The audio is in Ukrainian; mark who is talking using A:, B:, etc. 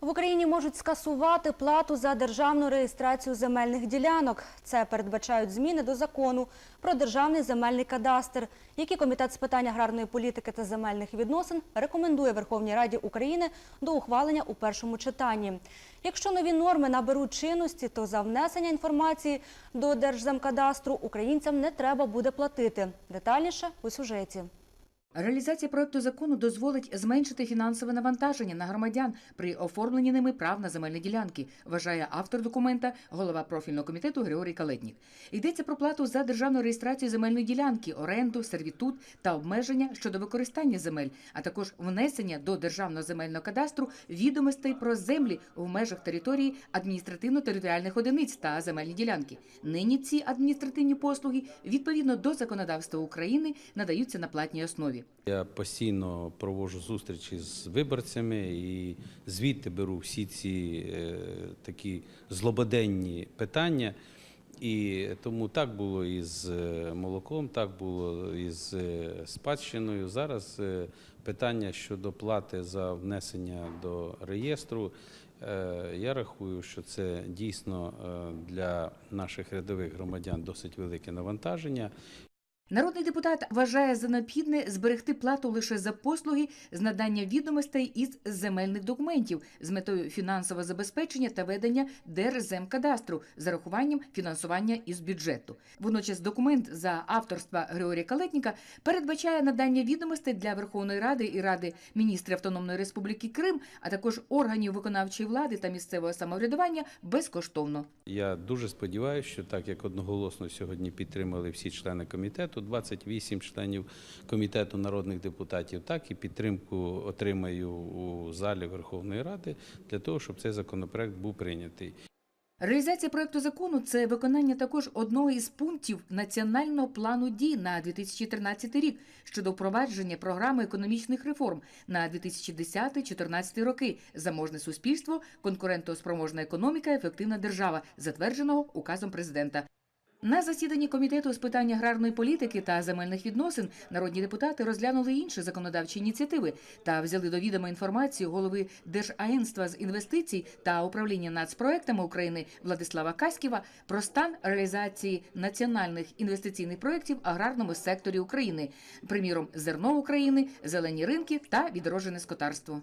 A: В Україні можуть скасувати плату за державну реєстрацію земельних ділянок. Це передбачають зміни до закону про державний земельний кадастр, які комітет з питань аграрної політики та земельних відносин рекомендує Верховній Раді України до ухвалення у першому читанні. Якщо нові норми наберуть чинності, то за внесення інформації до Держземкадастру українцям не треба буде платити. Детальніше у сюжеті.
B: Реалізація проекту закону дозволить зменшити фінансове навантаження на громадян при оформленні ними прав на земельні ділянки, вважає автор документа, голова профільного комітету Григорій Калетнік. Йдеться про плату за державну реєстрацію земельної ділянки, оренду, сервітут та обмеження щодо використання земель, а також внесення до державного земельного кадастру відомостей про землі в межах території адміністративно-територіальних одиниць та земельні ділянки. Нині ці адміністративні послуги відповідно до законодавства України надаються на платній основі.
C: Я постійно проводжу зустрічі з виборцями і звідти беру всі ці е, такі злободенні питання. І тому так було і з е, молоком, так було і з е, спадщиною. Зараз е, питання щодо плати за внесення до реєстру. Я рахую, що це дійсно для наших рядових громадян досить велике навантаження.
B: Народний депутат вважає за необхідне зберегти плату лише за послуги з надання відомостей із земельних документів з метою фінансового забезпечення та ведення Держземкадастру з зарахуванням фінансування із бюджету. Водночас документ за авторства Григорія Калетніка передбачає надання відомостей для Верховної Ради і Ради міністрів Автономної Республіки Крим, а також органів виконавчої влади та місцевого самоврядування безкоштовно.
C: Я дуже сподіваюся, що так як одноголосно сьогодні підтримали всі члени комітету, 28 членів комітету народних депутатів, так і підтримку отримаю у залі Верховної Ради для того, щоб цей законопроект був прийнятий.
B: Реалізація проекту закону це виконання також одного із пунктів національного плану дій на 2013 рік щодо впровадження програми економічних реформ на 2010-2014 роки. Заможне суспільство, конкурентоспроможна економіка, ефективна держава, затвердженого указом президента. На засіданні комітету з питань аграрної політики та земельних відносин народні депутати розглянули інші законодавчі ініціативи та взяли до відома інформацію голови Держагентства з інвестицій та управління нацпроектами України Владислава Каськіва про стан реалізації національних інвестиційних проєктів в аграрному секторі України, приміром зерно України, зелені ринки та відроджене скотарство.